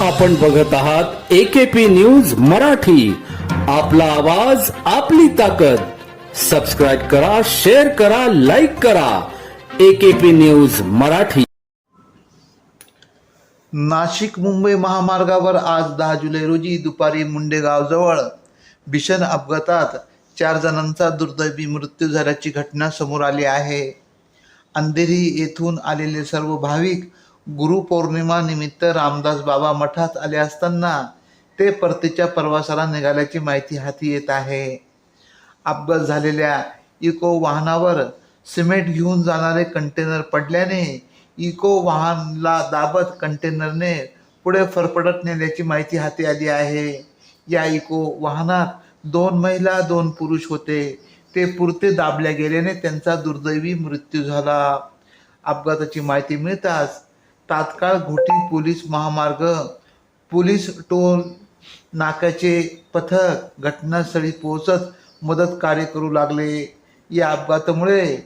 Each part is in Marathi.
आपण बघत आहात एकेपी न्यूज मराठी. आपला आवाज आपली ताकद. सबस्क्राईब करा शेअर करा लाईक करा. AKP news Marathi. Nashik Mumbai महामार्गावर आज दहा जुलै रोजी दुपारी मुंडेगावजवळ भीषण अपघातात चार जणांचा दुर्दैवी मृत्यू झाल्याची घटना समोर आली आहे. अंधेरी येथून आलेले सर्व भाविक गुरुपौर्णिमानिमित्त रामदास बाबा मठात आले असताना ते परतीच्या प्रवासाला निघाल्याची माहिती हाती येत आहे. अपघात झालेल्या इको वाहनावर सिमेंट घेऊन जाणारे कंटेनर पडल्याने इको वाहनला दाबत कंटेनरने पुढे फरफडत नेल्याची माहिती हाती आली आहे. या इको वाहनात दोन महिला दोन पुरुष होते. ते पुरते दाबल्या गेल्याने त्यांचा दुर्दैवी मृत्यू झाला. अपघाताची माहिती मिळताच तात्काळ घोटी पोलीस महामार्ग पोलीस टोल नाक्याचे पथक घटनास्थळी पोहोचत मदत कार्य करू लागले. या अपघातामुळे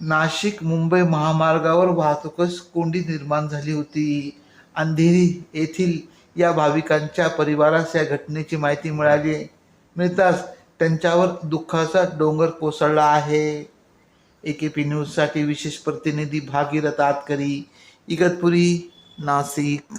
नाशिक मुंबई महामार्गावर वाहतूकच कोंडी निर्माण झाली होती. अंधेरी येथील या भाविकांच्या परिवारास या घटनेची माहिती मिळाली. मिळताच त्यांच्यावर दुःखाचा डोंगर कोसळला आहे. ए पी न्यूजसाठी विशेष प्रतिनिधी भागीरथ आतकरी. इगतपुरी नाशिक